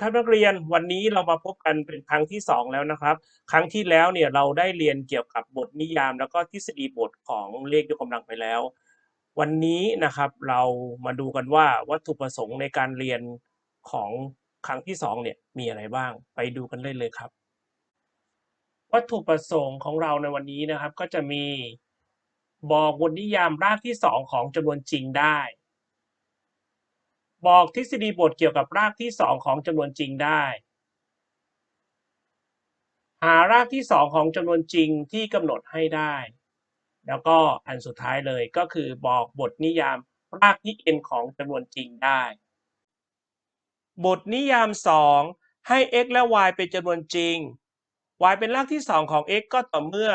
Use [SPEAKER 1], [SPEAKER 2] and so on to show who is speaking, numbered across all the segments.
[SPEAKER 1] ครับนักเรียนวันนี้เรามาพบกันเป็นครั้งที่สองแล้วนะครับ ครั้งที่แล้วเนี่ยเราได้เรียนเกี่ยวกับบทนิยาม แล้วก็ทฤษฎีบทของเลขยกกำลังไปแล้ว วันนี้นะครับเรามาดูกันว่าวัตถุประสงค์ในการเรียนของครั้งที่สองเนี่ยมีอะไรบ้าง ไปดูกันเลยเลยครับ วัตถุประสงค์ของเราในวันนี้นะครับ ก็จะมีบอกบทนิยามรากที่สองของจำนวนจริงได้ บอกทฤษฎีบทเกี่ยวกับรากที่สองของจำนวนจริงได้ หารากที่สองของจำนวนจริงที่กำหนดให้ได้ แล้วก็อันสุดท้ายเลยก็คือบอกบทนิยามรากที่ n ของจำนวนจริงได้ บทนิยาม 2 ให้ x และ y เป็นจำนวนจริง y เป็นรากที่ 2 ของ x ก็ต่อเมื่อ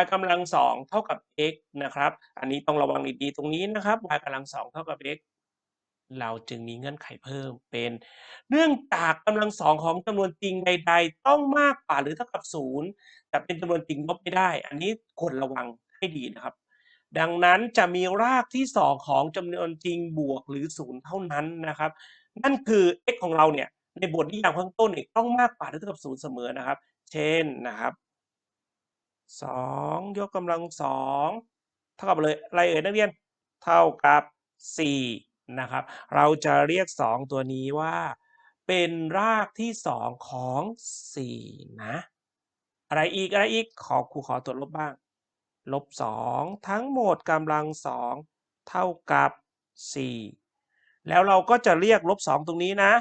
[SPEAKER 1] y กำลังสองเท่ากับ x นะครับ อันนี้ต้องระวังดีๆตรงนี้นะครับ y กำลังสองเท่ากับ x เราจึงมีเงื่อนไขเพิ่มเป็น เนื่องจากกำลังสองของจำนวนจริงใด ๆ ต้องมากกว่าหรือเท่ากับศูนย์แต่เป็นจำนวนจริงลบไม่ได้ อันนี้ควรระวังให้ดีนะครับ ดังนั้นจะมีรากที่สองของจำนวนจริงบวกหรือศูนย์เท่านั้นนะครับ นั่นคือ x ของเราเนี่ยในบทนิยามข้างต้นเนี่ยต้องมากกว่าหรือเท่ากับศูนย์เสมอนะครับ เช่นนะครับสองยกกำลังสองเท่ากับเลยอะไรเอ่ยนักเรียน เท่ากับสี่ นะครับ เราจะเรียก 2 ตัวนี้ว่า เป็นรากที่ 2 ของ 4 นะ อะไรอีกอะไรอีกขอครูขอตรวจลบบ้าง ลบ 2 ทั้งหมดกำลัง 2 เท่ากับ 4 แล้วเราก็จะเรียกลบ 2 ตรงนี้นะ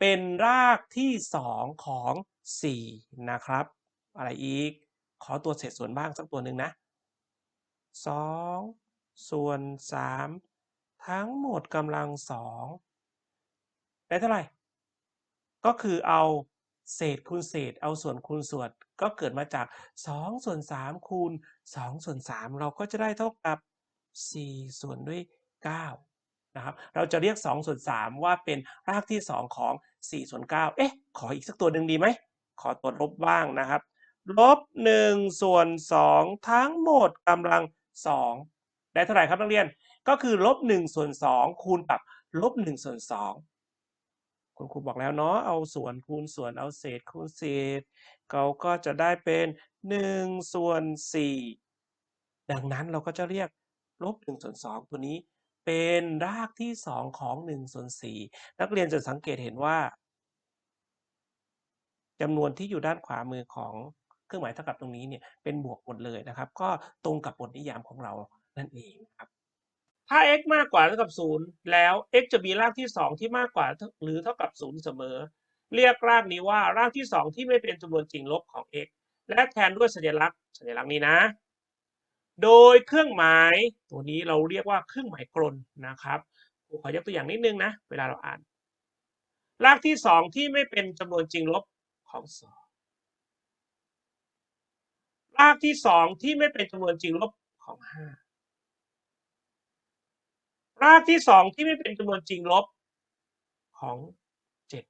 [SPEAKER 1] เป็นรากที่ 2 ของ 4 นะครับ อะไรอีกขอตัวเศษส่วนบ้างสักตัวหนึ่งนะ 2 ส่วน 3 ทั้งหมดกำลังสองได้เท่าไหร่ ก็คือเอาเศษคูณเศษเอาส่วนคูณส่วนก็เกิดมาจาก 2 ส่วน 3 คูณ 2 ส่วน 3 เราก็จะได้เท่ากับ 4 ส่วนด้วย 9 นะครับ เราจะเรียก 2 ส่วน 3 ว่าเป็นรากที่ 2 ของ 4 ส่วน 9 เอ๊ะ ขออีกสักตัวหนึ่งดีไหม ขอตัวลบบ้างนะครับ ลบ 1 ส่วน 2 ทั้งหมดกำลัง 2 ได้เท่าไหร่ครับนักเรียน ก็คือลบหนึ่งส่วนสองคูณกับลบหนึ่งส่วนสองคุณครูบอกแล้วเนาะเอาส่วนคูณส่วนเอาเศษคูณเศษเราก็จะได้เป็นหนึ่งส่วนสี่ดังนั้นเราก็จะเรียกลบหนึ่งส่วนสองตัวนี้เป็นรากที่สองของหนึ่งส่วนสี่นักเรียนจะสังเกตเห็นว่าจำนวนที่อยู่ด้านขวามือของเครื่องหมายเท่ากับตรงนี้เนี่ยเป็นบวกหมดเลยนะครับ ก็ตรงกับบทนิยามของเรานั่นเองครับ ถ้า x มากกว่าเท่ากับ 0 แล้ว x จะมีรากที่ 2 ที่มากกว่าหรือเท่ากับ 0 เสมอ เรียกรากนี้ว่ารากที่ 2 ที่ไม่เป็นจำนวนจริงลบของ x และแทนด้วยสัญลักษณ์ สัญลักษณ์นี้นะ โดยเครื่องหมายตัวนี้เราเรียกว่าเครื่องหมายกลนนะครับขอยกตัวอย่างนิดนึงนะ เวลาเราอ่าน รากที่ 2 ที่ไม่เป็นจำนวนจริงลบของ 2 รากที่ 2 ที่ไม่เป็นจำนวนจริงลบของ 5 รากที่สองที่ไม่เป็นจำนวนจริงลบของเจ็ด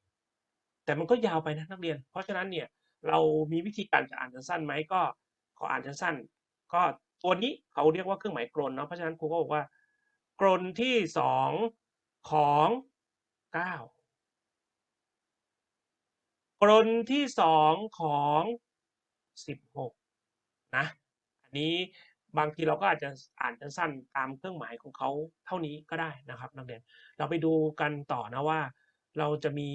[SPEAKER 1] แต่มันก็ยาวไปนะนักเรียน เพราะฉะนั้นเนี่ยเรามีวิธีการจะอ่านสั้นๆไหมก็ขออ่านสั้นๆก็ตัวนี้เขาเรียกว่าเครื่องหมายกลนเนาะเพราะฉะนั้นครูก็บอกว่ากลนที่สองของเก้ากลนที่สองของสิบหกนะอันนี้ บางทีเราก็อาจจะอ่านสั้นๆตามเครื่องหมายของเขาเท่านี้ก็ได้นะครับนักเรียนเราไปดูกันต่อนะว่า เราจะมี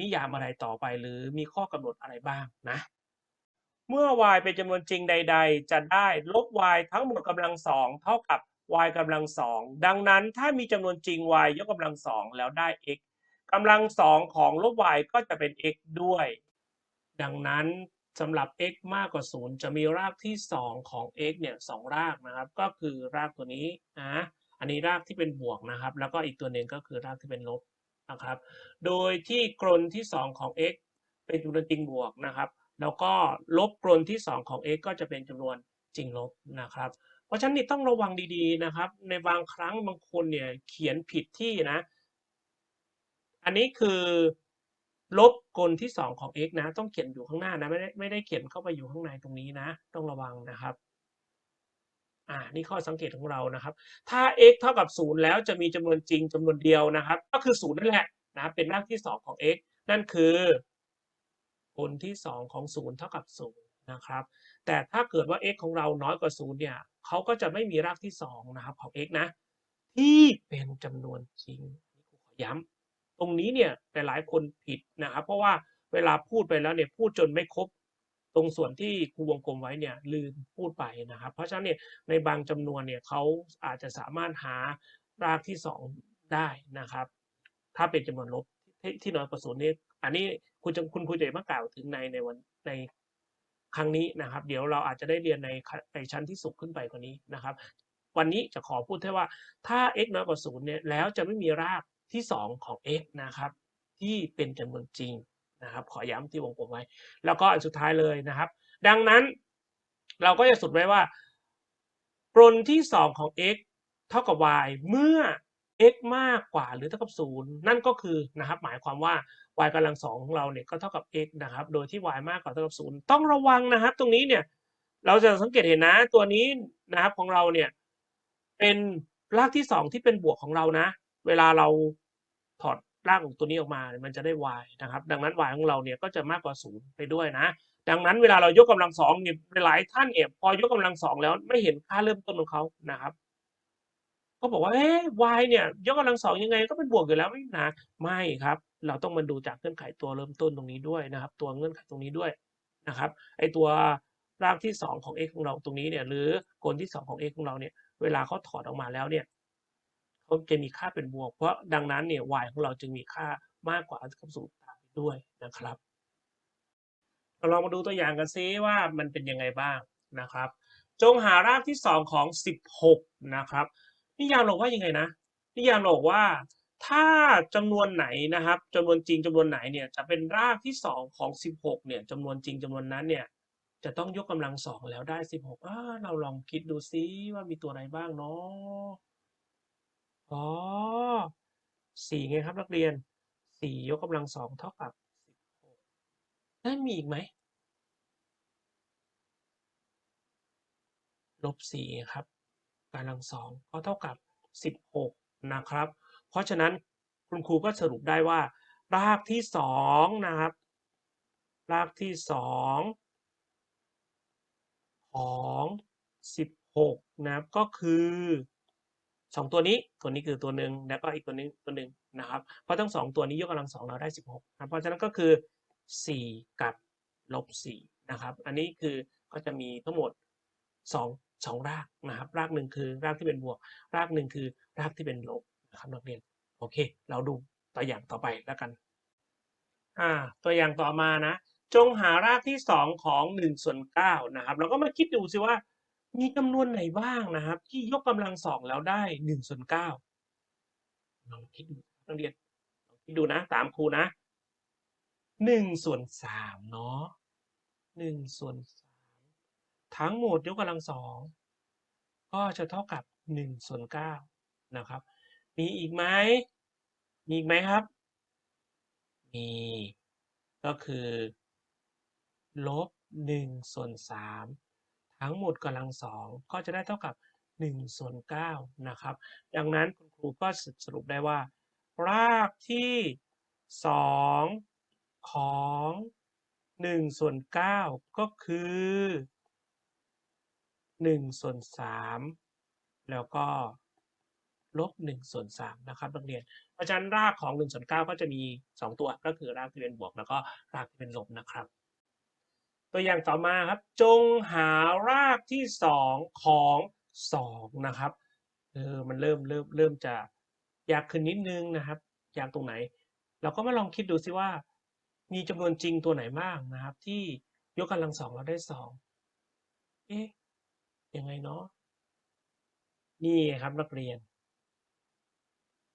[SPEAKER 1] นิยามอะไรต่อไป หรือมีข้อกำหนดอะไรบ้างนะ เมื่อ y เป็นจำนวนจริงใด ๆ จะได้ลบ y ทั้งหมดกำลังสองเท่ากับ y กำลังสองดังนั้นถ้ามีจำนวนจริง y ยกกำลังสองแล้วได้ x กำลังสองของลบ y ก็จะเป็น x ด้วย ดังนั้น สำหรับ x มากกว่า 0 จะมีรากที่ 2 ของ x เนี่ยสรากนะครับ ก็คือรากตัวนี้นะอันนี้รากที่เป็นบวกนะครับ แล้วก็อีกตัวหนึ่งก็คือรากที่เป็นลบนะครับ โดยที่กลนที่ 2 ของ x เป็นจำนวนจริงบวกนะครับ แล้วก็ลบกลนที่ 2 ของ x ก็จะเป็นจำนวนจริงลบนะครับ เพราะฉะนั้นนี่ต้องระวังดีๆนะครับ ในบางครั้งบางคนเนี่ยเขียนผิดที่นะ อันนี้คือ ลบกลที่ 2 ของ x นะ ต้องเขียนอยู่ข้างหน้านะไม่ได้ไม่ได้เขียนเข้าไปอยู่ข้างในตรงนี้นะ ต้องระวังนะครับอ่านี่ข้อสังเกตของเรานะครับ ถ้า x เท่ากับ 0 แล้วจะมีจำนวนจริงจำนวนเดียวนะครับ ก็คือ 0 นั่นแหละนะเป็นรากที่ 2 ของ x นั่นคือผลที่สองของศูนย์เท่ากับศูนย์นะครับ แต่ถ้าเกิดว่า x ของเราน้อยกว่าศูนย์เนี่ยเขาก็จะไม่มีรากที่สองนะครับของ x นะ ที่เป็นจำนวนจริงขอย้ำ ตรงนี้เนี่ยหลายคนผิดนะครับ เพราะว่าเวลาพูดไปแล้วเนี่ยพูดจนไม่ครบตรงส่วนที่ครูวงกลมไว้เนี่ยลืมพูดไปนะครับ เพราะฉะนั้นเนี่ยในบางจำนวนเนี่ยเขาอาจจะสามารถหารากที่สองได้นะครับ ถ้าเป็นจำนวนลบที่น้อยกว่าศูนย์นี่อันนี้คุณจคุณครูจะมากล่าวถึงในในวันในครั้งนี้นะครับ เดี๋ยวเราอาจจะได้เรียนในในชั้นที่สูงขึ้นไปกว่านี้นะครับ วันนี้จะขอพูดแค่ว่าถ้า x น้อยกว่าศูนย์เนี่ยแล้วจะไม่มีราก ที่สองของ x นะครับที่เป็นจำนวนจริงนะครับ ขอย้ำที่วงกลมไว้ แล้วก็อันสุดท้ายเลยนะครับ ดังนั้นเราก็จะสุดไว้ว่ากลที่สองของ x เท่ากับ y เมื่อ x มากกว่าหรือเท่ากับศูนย์นั่นก็คือนะครับ หมายความว่า y กำลังสองของเราเนี่ยก็เท่ากับ x นะครับ โดยที่ y มากกว่าเท่ากับศูนย์ต้องระวังนะครับ ตรงนี้เนี่ยเราจะสังเกตเห็นนะ ตัวนี้นะครับของเราเนี่ยเป็นรากที่สองที่เป็นบวกของเรานะ เวลาเราถอดรากของตัวนี้ออกมาเนี่ยมันจะได้ y นะครับ ดังนั้น y ของเราเนี่ยก็จะมากกว่าศูนย์ไปด้วยนะ ดังนั้นเวลาเรายกกำลังสองเนี่ยหลายท่านเนี่ยพอยกกำลังสองแล้วไม่เห็นค่าเริ่มต้นของเขานะครับก็บอกว่าเอ๊ะ y เนี่ยยกกำลังสองยังไงก็เป็นบวกอยู่แล้วไม่นะไม่ครับ เราต้องมาดูจากเงื่อนไขตัวเริ่มต้นตรงนี้ด้วยนะครับ ตัวเงื่อนไขตรงนี้ด้วยนะครับไอตัวรากที่สองของ x ของเราตรงนี้เนี่ยหรือกลที่สองของ x ของเราเนี่ยเวลาเขาถอดออกมาแล้วเนี่ย เขาจะมีค่าเป็นบวก เพราะดังนั้นเนี่ย y ของเราจึงมีค่ามากกว่ากับศูนย์ตามไปด้วยนะครับเราลองมาดูตัวอย่างกันซิว่ามันเป็นยังไงบ้างนะครับ จงหารากที่สองของสิบหกนะครับ นิยามบอกว่ายังไงนะ นิยามบอกว่าถ้าจำนวนไหนนะครับจำนวนจริงจำนวนไหนเนี่ยจะเป็นรากที่สองของสิบหกเนี่ยจำนวนจริงจำนวนนั้นเนี่ยจะต้องยกกำลังสองแล้วได้สิบหกเราลองคิดดูซิว่ามีตัวไหนบ้างเนาะ อ๋อสี่ไงครับนักเรียนสี่ยกกำลังสองเท่ากับสิบหกนั่นมีอีกไหมลบสี่ครับกำลังสองก็เท่ากับสิบหกนะครับ เพราะฉะนั้นคุณครูก็สรุปได้ว่า รากที่สองนะครับ รากที่สองของสิบหกนะครับก็คือ สองตัวนี้ตัวนี้คือตัวหนึ่งแล้วก็อีกตัวนี้ตัวหนึ่งนะครับเพราะทั้งสองตัวนี้ยกกำลังสองเราได้สิบหกนะเพราะฉะนั้นก็คือสี่กับลบสี่นะครับอันนี้คือก็จะมีทั้งหมดสองสองรากนะครับ รากหนึ่งคือรากที่เป็นบวก รากหนึ่งคือรากที่เป็นลบนะครับนักเรียนโอเค เราดูตัวอย่างต่อไปแล้วกันอ่าตัวอย่างต่อมานะ จงหารากที่สองของหนึ่งส่วนเก้านะครับเราก็มาคิดดูสิว่า มีจำนวนไหนบ้างนะครับ ที่ยกกำลังสองแล้วได้หนึ่งส่วนเก้าลองคิดดูนักเรียนลองคิดดูนะตามครูนะหนึ่งส่วนสามเนาะหนึ่งส่วนสามทั้งหมดยกกำลังสองก็จะเท่ากับหนึ่งส่วนเก้านะครับ มีอีกไหมมีอีกไหมครับ มีก็คือ ลบหนึ่งส่วนสาม ทั้งหมดกำลังสองก็จะได้เท่ากับหนึ่งส่วนเก้านะครับ ดังนั้นคุณครูก็สรุปได้ว่า รากที่สองของหนึ่งส่วนเก้าก็คือหนึ่งส่วนสามแล้วก็ลบหนึ่งส่วนสามนะครับนักเรียน เพราะฉะนั้นรากของหนึ่งส่วนเก้าก็จะมีสองตัวก็คือรากที่เป็นบวก แล้วก็รากที่เป็นลบนะครับ ตัวอย่างต่อมาครับ จงหารากที่สองของสองนะครับเออมันเริ่มเริ่มเริ่มจะยากขึ้นนิดนึงนะครับ ยากตรงไหน เราก็มาลองคิดดูซิว่า มีจำนวนจริงตัวไหนบ้างนะครับ ที่ยกกำลังสองเราได้สองเอ๊ะยังไงเนาะนี่ครับนักเรียน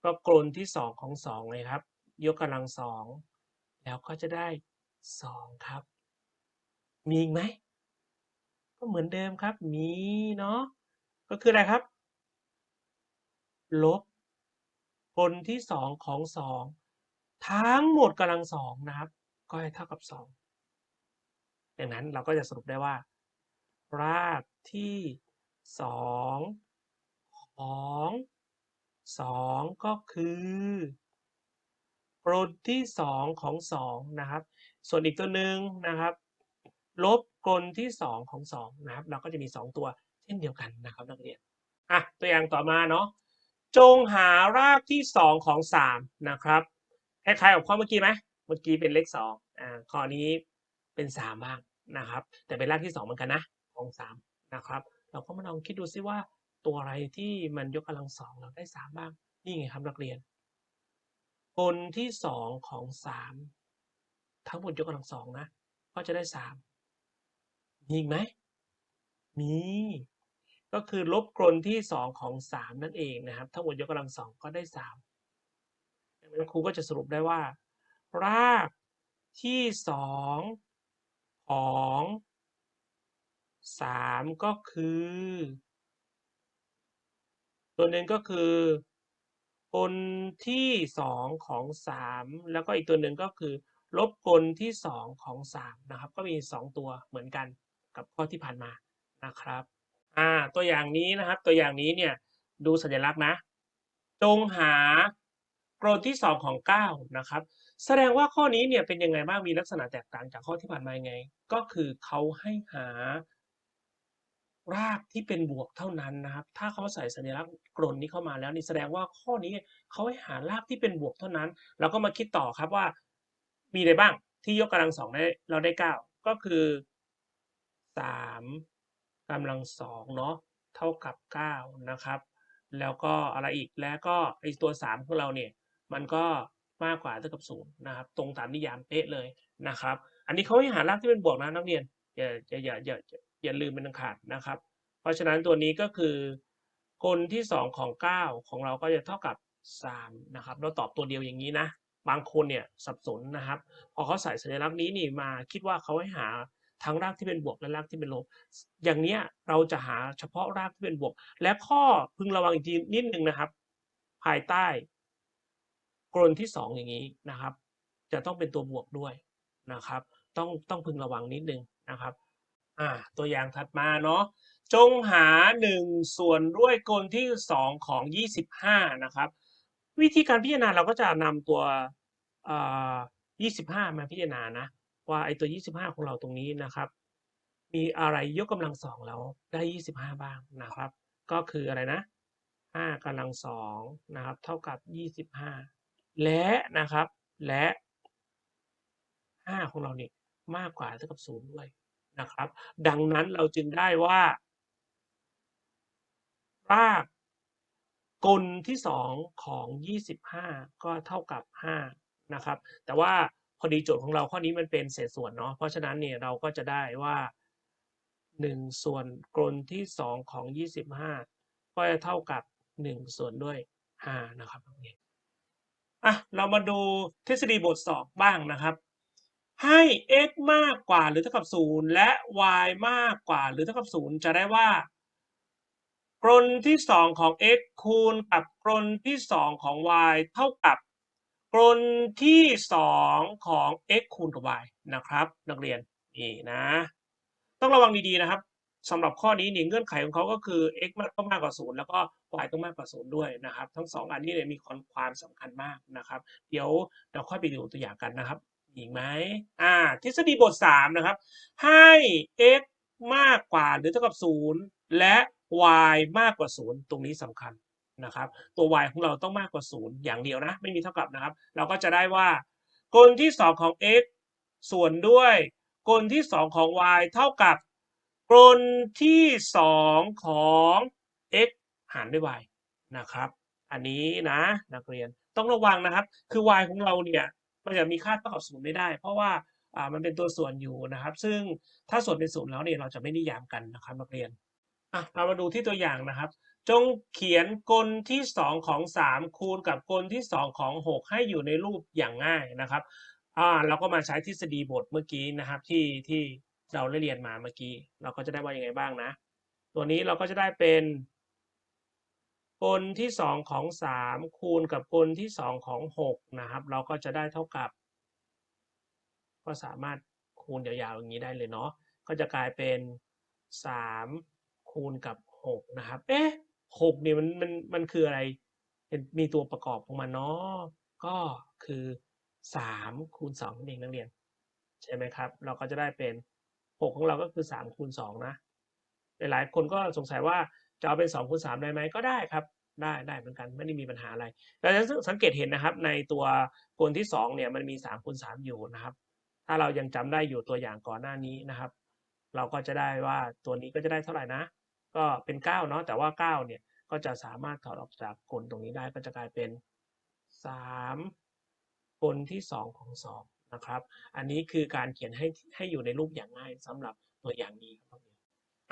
[SPEAKER 1] ก็กลนที่สองของสองเลยครับ ยกกำลังสองแล้วก็จะได้สองครับ มีอีกไหมก็เหมือนเดิมครับ มีเนาะก็คืออะไรครับ ลบกลที่สองของสองทั้งหมดกำลังสองนะครับ ก็ให้เท่ากับสองดังนั้นเราก็จะสรุปได้ว่า รากที่สองของสองก็คือกลที่สองของสองนะครับ ส่วนอีกตัวหนึ่งนะครับ ลบกลที่สองของสองนะครับ เราก็จะมีสองตัวเช่นเดียวกันนะครับนักเรียนอะตัวอย่างต่อมาเนาะจงหารากที่สองของสามนะครับคล้ายๆกับข้อเมื่อกี้ไหมเมื่อกี้เป็นเลขสองอ่าข้อนี้เป็นสามบ้างนะครับ แต่เป็นรากที่สองเหมือนกันนะของสามนะครับ เราก็มาลองคิดดูซิว่าตัวอะไรที่มันยกกำลังสองเราได้สามบ้าง นี่ไงครับนักเรียนกลที่สองของสามทั้งหมดยกกำลังสองนะ ก็จะได้สา มีอีกไหมมี ก็คือลบกลนที่สองของสามนั่นเองนะครับ ทั้งหมดยกกำลังสองก็ได้สามดังนั้นครูก็จะสรุปได้ว่า รากที่สองของสามก็คือ ตัวหนึ่งก็คือกลที่สองของสามแล้วก็อีกตัวหนึ่งก็คือ ลบกลที่สองของสามนะครับ ก็มีสองตัวเหมือนกัน กับข้อที่ผ่านมานะครับอ่าตัวอย่างนี้นะครับตัวอย่างนี้เนี่ยดูสัญลักษณ์นะ จงหากลที่สองของเก้านะครับ แสดงว่าข้อนี้เนี่ยเป็นยังไงบ้างมีลักษณะแตกต่างจากข้อที่ผ่านมายังไง ก็คือเขาให้หารากที่เป็นบวกเท่านั้นนะครับ ถ้าเขาใส่สัญลักษณ์กลนี้เข้ามาแล้วนี่แสดงว่าข้อนี้เขาให้หารากที่เป็นบวกเท่านั้น เราก็มาคิดต่อครับว่า มีอะไรบ้างที่ยกกำลังสองได้เราได้เก้าก็คือ สามกำลังสองเนาะเท่ากับเก้านะครับ แล้วก็อะไรอีกแล้วก็ไอตัวสามของเราเนี่ยมันก็มากกว่าเท่ากับศูนย์นะครับ ตรงตามนิยามเป๊ะเลยนะครับ อันนี้เขาให้หารากที่เป็นบวกนะนักเรียนอย่าอย่าอย่าอย่าอย่าลืมเป็นอันขาดนะครับ เพราะฉะนั้นตัวนี้ก็คือกลที่สองของเก้าของเราก็จะเท่ากับสามนะครับ เราตอบตัวเดียวอย่างนี้นะ บางคนเนี่ยสับสนนะครับ พอเขาใส่สัญลักษณ์นี้นี่มาคิดว่าเขาให้หา ทั้งรากที่เป็นบวกและรากที่เป็นลบ อย่างเนี้ยเราจะหาเฉพาะรากที่เป็นบวก และข้อพึงระวังอีกทีนิดนึงนะครับ ภายใต้กลที่สองอย่างนี้นะครับ จะต้องเป็นตัวบวกด้วยนะครับ ต้องต้องพึงระวังนิดนึงนะครับอ่าตัวอย่างถัดมาเนาะจงหาหนึ่งส่วนด้วยกลที่สองของยี่สิบห้านะครับ วิธีการพิจารณาเราก็จะนำตัวอ่ายี่สิบห้ามาพิจารณานะ ว่าไอตัวยี่สิบห้าของเราตรงนี้นะครับ มีอะไรยกกำลังสองแล้วได้ยี่สิบห้าบ้างนะครับ ก็คืออะไรนะห้ากำลังสองนะครับ เท่ากับยี่สิบห้าและนะครับ และห้าของเราเนี่ยมากกว่าเท่ากับศูนย์ด้วยนะครับ ดังนั้นเราจึงได้ว่ารากกลที่สองของยี่สิบห้าก็เท่ากับห้านะครับ แต่ว่า พอดีโจทย์ของเราข้อนี้มันเป็นเศษส่วนเนาะเพราะฉะนั้นเนี่ยเราก็จะได้ว่าหนึ่งส่วนกลนที่สองของยี่สิบห้าก็จะเท่ากับหนึ่งส่วนด้วยห้านะครับตรงนี้อะเรามาดูทฤษฎีบทสอบบ้างนะครับ ให้ x มากกว่าหรือเท่ากับศูนย์และ y มากกว่าหรือเท่ากับศูนย์จะได้ว่ากลนที่สองของ x คูณกับกลนที่สองของ y เท่ากับ กลที่สองของ x คูณกับ y นะครับ นักเรียนนี่นะ ต้องระวังดีๆนะครับสำหรับข้อนี้นี่เงื่อนไขของเขาก็คือ x มากต้องมากกว่าศูนย์แล้วก็ y ต้องมากกว่าศูนย์ด้วยนะครับ ทั้งสองอันนี้เนี่ยมีความความสำคัญมากนะครับ เดี๋ยวเราค่อยไปดูตัวอย่างกันนะครับอีกไหมอ่า ทฤษฎีบทสามนะครับ ให้ x มากกว่าหรือเท่ากับศูนย์และ y มากกว่าศูนย์ตรงนี้สำคัญ นะครับตัว y ของเราต้องมากกว่าศูนย์อย่างเดียวนะ ไม่มีเท่ากับนะครับ เราก็จะได้ว่ากลที่สองของ x ส่วนด้วยกลที่สองของ y เท่ากับกลที่สองของ x หารด้วย y นะครับ อันนี้นะนักเรียนต้องระวังนะครับ คือ y ของเราเนี่ยมันจะมีค่าเท่ากับศูนย์ไม่ได้ เพราะว่าอ่ามันเป็นตัวส่วนอยู่นะครับ ซึ่งถ้าส่วนเป็นศูนย์แล้วเนี่ยเราจะไม่นิยามกันนะครับนักเรียนอะเรามาดูที่ตัวอย่างนะครับ จงเขียนกลที่สองของสามคูณกับกลที่สองของหกให้อยู่ในรูปอย่างง่ายนะครับอ่าเราก็มาใช้ทฤษฎีบทเมื่อกี้นะครับที่ที่เราได้เรียนมาเมื่อกี้ เราก็จะได้ว่ายังไงบ้างนะ ตัวนี้เราก็จะได้เป็นกลที่สองของสามคูณกับกลที่สองของหกนะครับ เราก็จะได้เท่ากับ ก็สามารถคูณยาวๆอย่างนี้ได้เลยเนาะก็จะกลายเป็นสามคูณกับหกนะครับ เอ๊ะ หกนี่มันมันมันคืออะไรเห็นมีตัวประกอบของมันเนาะก็คือสามคูณสองนั่นเองนักเรียน ใช่ไหมครับ เราก็จะได้เป็นหกของเราก็คือสามคูณสองนะหลายๆคนก็สงสัยว่าจะเอาเป็นสองคูณสามได้ไหมก็ได้ครับ ได้ได้เหมือนกันไม่ได้มีปัญหาอะไรเราจะสังเกตเห็นนะครับ ในตัวกลที่สองเนี่ยมันมีสามคูณสามอยู่นะครับ ถ้าเรายังจำได้อยู่ตัวอย่างก่อนหน้านี้นะครับ เราก็จะได้ว่าตัวนี้ก็จะได้เท่าไหร่นะ ก็เป็นเก้าเนาะ แต่ว่าเก้าเนี่ย ก็จะสามารถถอดออกจากกลตรงนี้ได้ ก็จะกลายเป็นสามกลที่สองของสองนะครับ อันนี้คือการเขียนให้ให้อยู่ในรูปอย่างง่ายสำหรับตัวอย่างนี้ครับ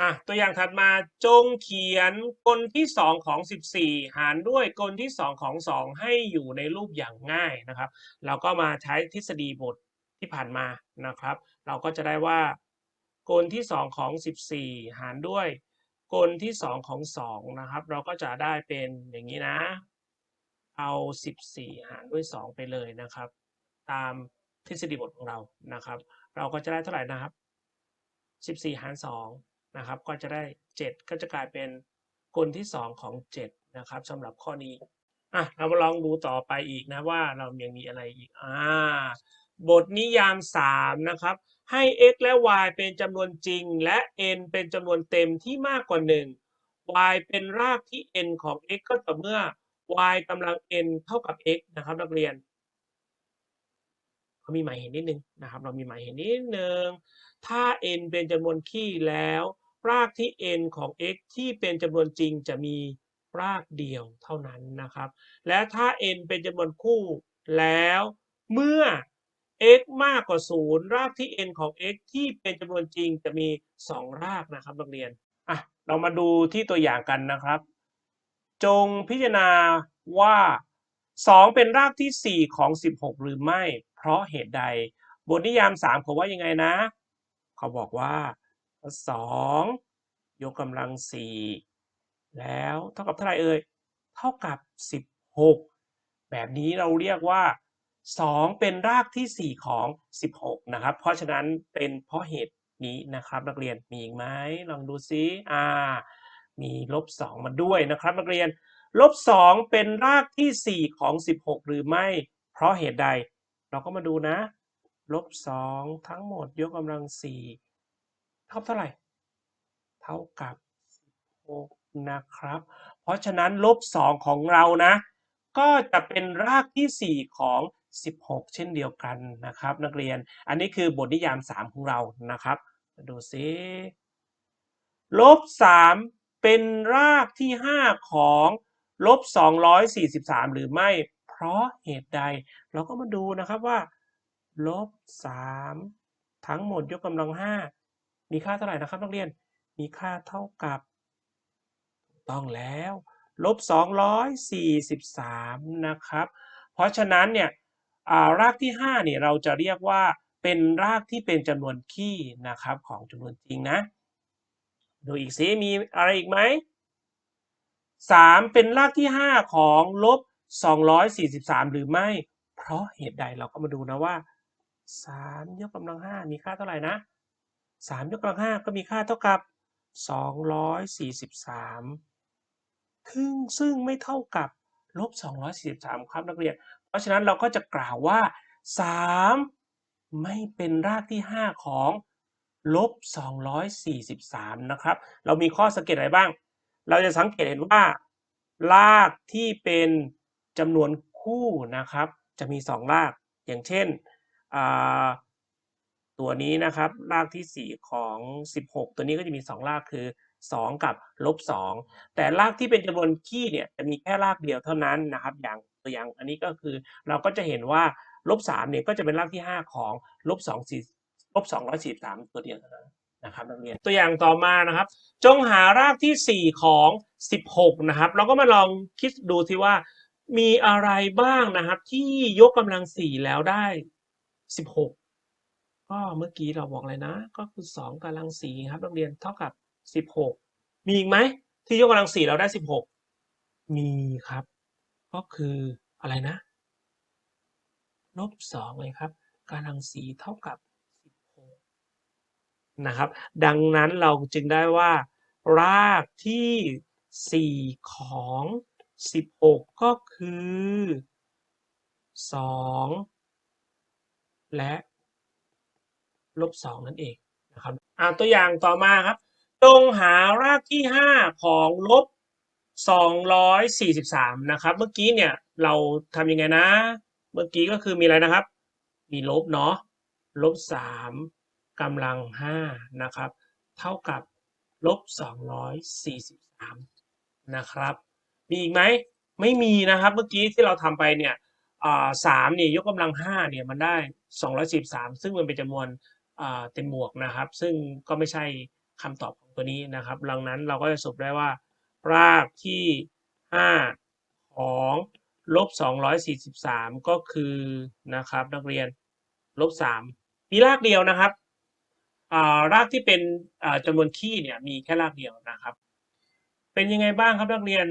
[SPEAKER 1] อะตัวอย่างถัดมาจงเขียนกลที่สองของสิบสี่หารด้วยกลที่สองของสองให้อยู่ในรูปอย่างง่ายนะครับ เราก็มาใช้ทฤษฎีบทที่ผ่านมานะครับ เราก็จะได้ว่ากลที่สองของสิบสี่หารด้วย กลที่สองของสองนะครับ เราก็จะได้เป็นอย่างนี้นะ เอาสิบสี่หารด้วยสองไปเลยนะครับ ตามทฤษฎีบทของเรานะครับ เราก็จะได้เท่าไหร่นะครับสิบสี่หารสองนะครับ ก็จะได้เจ็ดก็จะกลายเป็นกลที่สองของเจ็ดนะครับสำหรับข้อนี้อะเรามาลองดูต่อไปอีกนะว่าเรายังมีอะไรอีกอ่าบทนิยามสามนะครับ ให้ x และ y เป็นจำนวนจริงและ n เป็นจำนวนเต็มที่มากกว่า 1 y เป็นรากที่ n ของ x ก็ต่อเมื่อ y กำลัง n เท่ากับ x นะครับนักเรียนเขามีหมายเห็นนิดนึงนะครับ เรามีหมายเห็นนิดนึง ถ้า n เป็นจำนวนคี่แล้ว รากที่ n ของ x ที่เป็นจำนวนจริงจะมีรากเดียวเท่านั้นนะครับ และถ้า n เป็นจำนวนคู่แล้ว เมื่อ x มากกว่า 0 รากที่ n ของ x ที่เป็นจำนวนจริงจะมี 2 รากนะครับนักเรียนอะเรามาดูที่ตัวอย่างกันนะครับ จงพิจารณาว่า 2 เป็นรากที่ 4 ของ 16 หรือไม่ เพราะเหตุใด บทนิยาม 3 เขาว่ายังไงนะ เขาบอกว่า 2 ยกกำลัง 4 แล้วเท่ากับเท่าไหร่เอ่ย เท่ากับ 16 แบบนี้เราเรียกว่า 2 เป็นรากที่ 4 ของ 16 นะครับ เพราะฉะนั้นเป็นเพราะเหตุนี้นะครับ นักเรียนมีอีกไหมลองดูซิอ่ามีลบ 2 มาด้วยนะครับ นักเรียนลบ 2 เป็นรากที่ 4 ของ 16 หรือไม่ เพราะเหตุใด เราก็มาดูนะลบ 2 ทั้งหมดยกกำลัง 4 เท่าเท่าไหร่ เท่ากับ 16 นะครับ เพราะฉะนั้นลบ 2 ของเรานะ ก็จะเป็นรากที่ 4 ของ 16 เช่นเดียวกันนะครับ นักเรียน อันนี้คือบทนิยาม 3 ของเรานะครับ ดูซิลบ3เป็นรากที่ 5 ของลบ243 หรือไม่ เพราะเหตุใด เราก็มาดูนะครับว่าลบ3ทั้งหมดยกกำลัง 5 มีค่าเท่าไหร่นะครับนักเรียน มีค่าเท่ากับ ต้องแล้วลบ243 นะครับ เพราะฉะนั้นเนี่ย รากที่5เนี่ยเราจะเรียกว่าเป็นรากที่เป็นจำนวนคี่นะครับของจำนวนจริงนะ ดูอีกซิมีอะไรอีกไหม3 เป็นรากที่ 5 ของลบ 243 หรือไม่ เพราะเหตุใดเราก็มาดูนะว่า 3 ยกกำลัง 5 มีค่าเท่าไหร่นะ 3 ยกกำลัง 5 ก็มีค่าเท่ากับ 243ซึ่งซึ่งไม่เท่ากับลบ 243 ครับนักเรียน ราะฉะนั้นเราก็จะกล่าวว่า 3 ไม่เป็นรากที่ 5 ของลบ243 นะครับ เรามีข้อสังเกตอะไรบ้าง เราจะสังเกตเห็นว่า รากที่เป็นจำนวนคู่นะครับ จะมี 2 ราก อย่างเช่น ตัวนี้นะครับ รากที่ 4 ของ 16 ตัวนี้ก็จะมี 2 รากคือ 2 กับลบ2แต่รากที่เป็นจำนวนคี่เนี่ยจะมีแค่รากเดียวเท่านั้นนะครับ อย่าง ตัวอย่างอันนี้ก็คือเราก็จะเห็นว่าลบ3เนี่ยก็จะเป็นรากที่ 5 ของลบ2 4ลบ243ตัวเดียวเท่านั้นนะครับนักเรียนตัวอย่างต่อมานะครับ จงหารากที่ 4 ของ 16 นะครับ เราก็มาลองคิดดูที่ว่ามีอะไรบ้างนะครับ ที่ยกกำลัง 4 แล้วได้ 16 ก็เมื่อกี้เราบอกเลยนะ ก็คือ 2กำลัง4ครับนักเรียนเท่ากับ 16 มีอีกไหมที่ยกกำลัง 4 เราได้ 16 มีครับ ก็คืออะไรนะลบ2เลยครับกำลัง4เท่ากับ 16 นะครับ ดังนั้นเราจึงได้ว่า รากที่ 4 ของ 16 ก็คือ 2 และลบสองนั่นเองนะครับอ่าตัวอย่างต่อมาครับ จงหารากที่ห้าของลบ สองร้อยสี่สิบสามนะครับ เมื่อกี้เนี่ยเราทำยังไงนะ เมื่อกี้ก็คือมีอะไรนะครับ มีลบเนาะ ลบสามกำลังห้านะครับ เท่ากับลบสองร้อยสี่สิบสามนะครับ มีอีกไหม ไม่มีนะครับ เมื่อกี้ที่เราทำไปเนี่ยสามเนี่ยยกกำลังห้าเนี่ยมันได้สองร้อยสิบสามซึ่งมันเป็นจำนวนเต็มบวกนะครับ ซึ่งก็ไม่ใช่คำตอบของตัวนี้นะครับ ดังนั้นเราก็จะสรุปได้ว่า รากที่ห้าของลบสองร้อยสี่สิบสามก็คือนะครับนักเรียนลบสามมีรากเดียวนะครับรากที่เป็นจำนวนคี่เนี่ยมีแค่รากเดียวนะครับ เป็นยังไงบ้างครับนักเรียน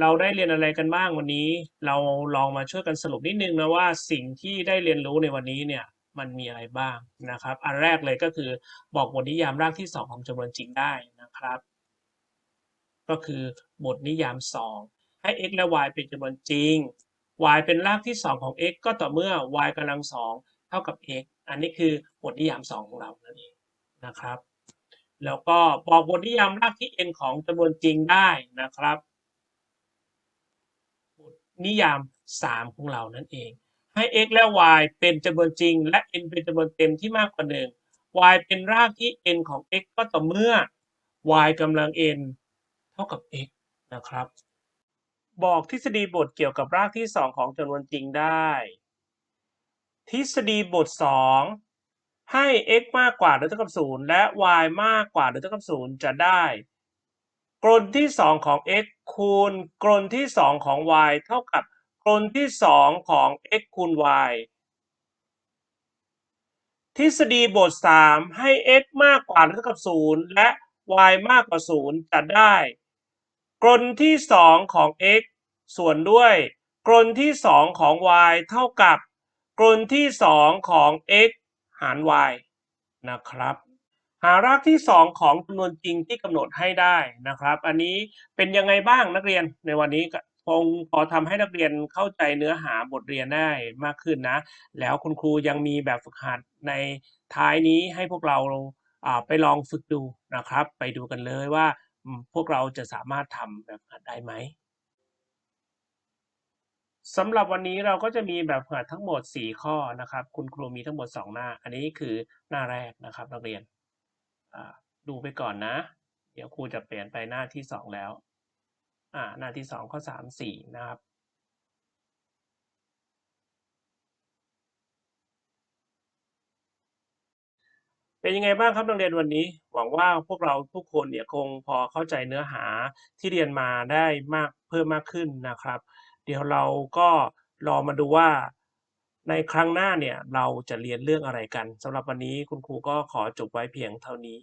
[SPEAKER 1] เราได้เรียนอะไรกันบ้างวันนี้ เราลองมาช่วยกันสรุปนิดนึงนะว่าสิ่งที่ได้เรียนรู้ในวันนี้เนี่ยมันมีอะไรบ้างนะครับ อันแรกเลยก็คือบอกบทนิยามรากที่สองของจำนวนจริงได้นะครับ ก็คือบทนิยาม 2 ให้ x และ y เป็นจำนวนจริง y เป็นรากที่ 2 ของ x ก็ต่อเมื่อ y กำลังสองเท่ากับ x อันนี้คือบทนิยาม 2 ของเรานั่นเองนะครับ แล้วก็บอกบทนิยามรากที่ n ของจำนวนจริงได้นะครับบทนิยาม 3 ของเรานั่นเอง ให้ x และ y เป็นจำนวนจริง และ n เป็นจำนวนเต็มที่มากกว่าหนึ่ง y เป็นรากที่ n ของ x ก็ต่อเมื่อ y กำลัง n เท่ากับ x นะครับ บอกทฤษฎีบทเกี่ยวกับรากที่ 2 ของจำนวนจริงได้ ทฤษฎีบท 2 ให้ x มากกว่าหรือเท่ากับ 0 และ y มากกว่าหรือเท่ากับ 0 จะได้กรนที่ 2 ของ x คูณกรนที่ 2 ของ y เท่ากับกรนที่ 2 ของ x คูณ y ทฤษฎีบท 3 ให้ x มากกว่าหรือเท่ากับ 0 และ y มากกว่า 0 จะได้ กรนที่2ของ x ส่วนด้วยกรนที่2ของ y เท่ากับกรนที่2ของ x หาร y นะครับ หารากที่2ของจำนวนจริงที่กำหนดให้ได้นะครับ อันนี้เป็นยังไงบ้างนักเรียนในวันนี้คงพอทำให้นักเรียนเข้าใจเนื้อหาบทเรียนได้มากขึ้นนะ แล้วคุณครูยังมีแบบฝึกหัดในท้ายนี้ให้พวกเราไปลองฝึกดูนะครับ ไปดูกันเลยว่า พวกเราจะสามารถทำแบบหัดได้ไหมสำหรับวันนี้เราก็จะมีแบบหัดทั้งหมด 4 ข้อนะครับ คุณครูมีทั้งหมด 2 หน้า อันนี้คือหน้าแรกนะครับนักเรียนดูไปก่อนนะ เดี๋ยวครูจะเปลี่ยนไปหน้าที่ 2 แล้วหน้าที่ 2 ข้อ 3 4 นะครับ เป็นยังไงบ้างครับนักเรียนวันนี้ หวังว่าพวกเราทุกคนเนี่ยคงพอเข้าใจเนื้อหาที่เรียนมาได้มากเพิ่มมากขึ้นนะครับ เดี๋ยวเราก็รอมาดูว่า ในครั้งหน้าเนี่ยเราจะเรียนเรื่องอะไรกันสำหรับวันนี้คุณครูก็ขอจบไว้เพียงเท่านี้